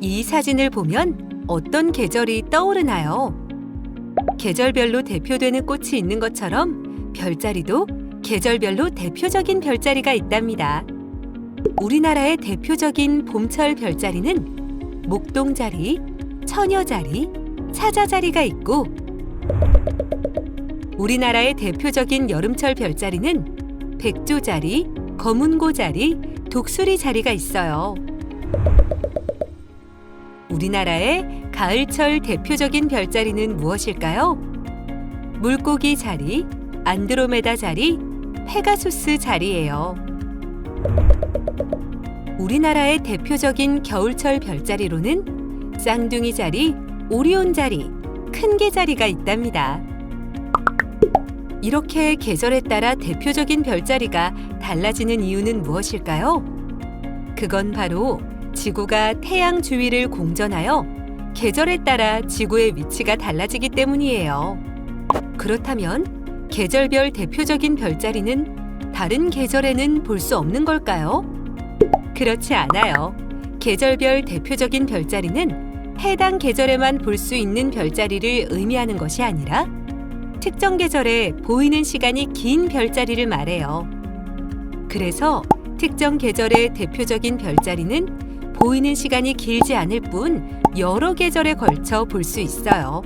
이 사진을 보면 어떤 계절이 떠오르나요? 계절별로 대표되는 꽃이 있는 것처럼 별자리도 계절별로 대표적인 별자리가 있답니다. 우리나라의 대표적인 봄철 별자리는 목동자리, 처녀자리, 사자자리가 있고 우리나라의 대표적인 여름철 별자리는 백조자리, 검은고자리, 독수리 자리가 있어요. 우리나라의 가을철 대표적인 별자리는 무엇일까요? 물고기 자리, 안드로메다 자리, 페가수스 자리예요. 우리나라의 대표적인 겨울철 별자리로는 쌍둥이 자리, 오리온 자리, 큰 개 자리가 있답니다. 이렇게 계절에 따라 대표적인 별자리가 달라지는 이유는 무엇일까요? 그건 바로 지구가 태양 주위를 공전하여 계절에 따라 지구의 위치가 달라지기 때문이에요. 그렇다면 계절별 대표적인 별자리는 다른 계절에는 볼 수 없는 걸까요? 그렇지 않아요. 계절별 대표적인 별자리는 해당 계절에만 볼 수 있는 별자리를 의미하는 것이 아니라 특정 계절에 보이는 시간이 긴 별자리를 말해요. 그래서 특정 계절의 대표적인 별자리는 보이는 시간이 길지 않을 뿐 여러 계절에 걸쳐 볼 수 있어요.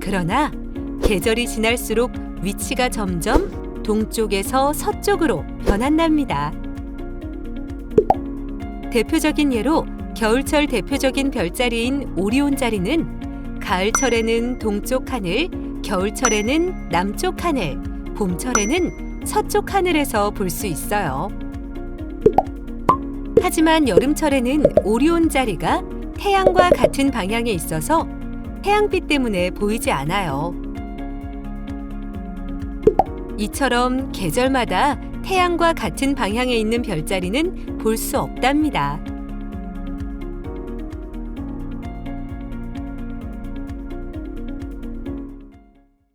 그러나 계절이 지날수록 위치가 점점 동쪽에서 서쪽으로 변한답니다. 대표적인 예로 겨울철 대표적인 별자리인 오리온 자리는 가을철에는 동쪽 하늘, 겨울철에는 남쪽 하늘, 봄철에는 서쪽 하늘에서 볼 수 있어요. 하지만 여름철에는 오리온 자리가 태양과 같은 방향에 있어서 태양빛 때문에 보이지 않아요. 이처럼 계절마다 태양과 같은 방향에 있는 별자리는 볼 수 없답니다.